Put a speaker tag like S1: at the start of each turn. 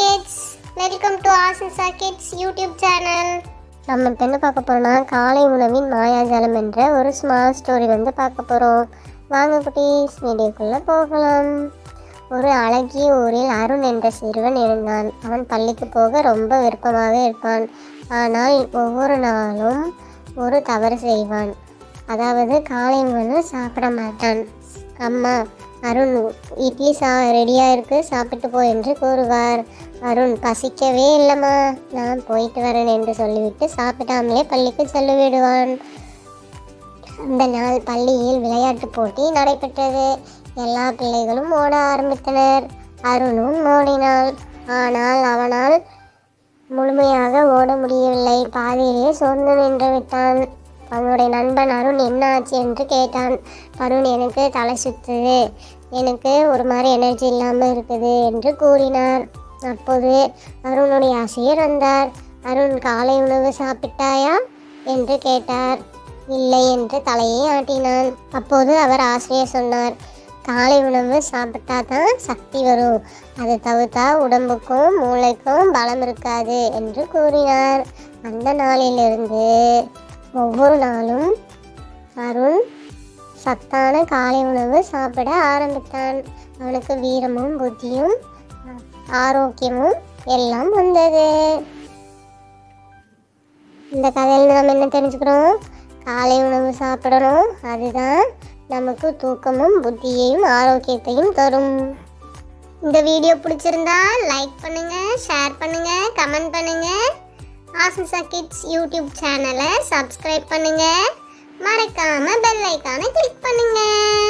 S1: Kids welcome to Asisa kids YouTube channel நம்ம இப்போ என்ன பார்க்க போகிறோம்னா காலை உணவின் மாயாஜாலம் என்ற ஒரு ஸ்மால் ஸ்டோரி வந்து பார்க்க போகிறோம் வாங்க குட்டீஸ் வீடியோக்குள்ளே போகலாம். ஒரு அழகிய ஊரில் அருண் என்ற சிறுவன் இருந்தான். அவன் பள்ளிக்கு போக ரொம்ப விருப்பமாக இருப்பான். ஆனால் ஒவ்வொரு நாளும் ஒரு தவறு செய்வான். அதாவது காலை உணவு சாப்பிட மாட்டான். அம்மா அருண் இட்லி சா ரெடியாக இருக்குது சாப்பிட்டு போ என்று கூறுவார். அருண் பசிக்கவே இல்லைம்மா. நான் போயிட்டு வரேன் என்று சொல்லிவிட்டு சாப்பிடாமலே பள்ளிக்கு செல்லுவிடுவான். அந்த நாள் பள்ளியில் விளையாட்டு போட்டி நடைபெற்றது. எல்லா பிள்ளைகளும் ஓட ஆரம்பித்தனர். அருணும் ஓடினாள் ஆனால் அவனால் முழுமையாக ஓட முடியவில்லை. பாதியிலே சோர்ந்து நின்று விட்டான். அவனுடைய நண்பன் அருண் என்ன ஆச்சு என்று கேட்டான். அருண் எனக்கு தலை சுத்துது. எனக்கு ஒரு மாதிரி எனர்ஜி இல்லாமல் இருக்குது என்று கூறினார். அப்போது அருணுடைய ஆசிரியர் வந்தார். அருண் காலை உணவு சாப்பிட்டாயா? என்று கேட்டார். இல்லை என்று தலையை ஆட்டினான். அப்போது அவர் ஆசிரியர் சொன்னார். காலை உணவு சாப்பிட்டா தான் சக்தி வரும். அது தவிர்த்தா உடம்புக்கும் மூளைக்கும் பலம் இருக்காது என்று கூறினார். அந்த நாளிலிருந்து ஒவ்வொரு நாளும் அருண் சத்தான காலை உணவு சாப்பிட ஆரம்பித்தான். அவனுக்கு வீரமும் புத்தியும் ஆரோக்கியமும் எல்லாம் வந்தது. இந்த கதையில் நம்ம என்ன தெரிஞ்சுக்கிறோம்? காலை உணவு சாப்பிடணும். அதுதான் நமக்கு தூக்கமும் புத்தியையும் ஆரோக்கியத்தையும் தரும். இந்த வீடியோ பிடிச்சிருந்தா லைக் பண்ணுங்க ஷேர் பண்ணுங்க கமெண்ட் பண்ணுங்க. ஆசிசா கிட்ஸ் யூடியூப் சேனலை சப்ஸ்கிரைப் பண்ணுங்கள் மறக்காமல் பெல் ஐக்கானை கிளிக் பண்ணுங்கள்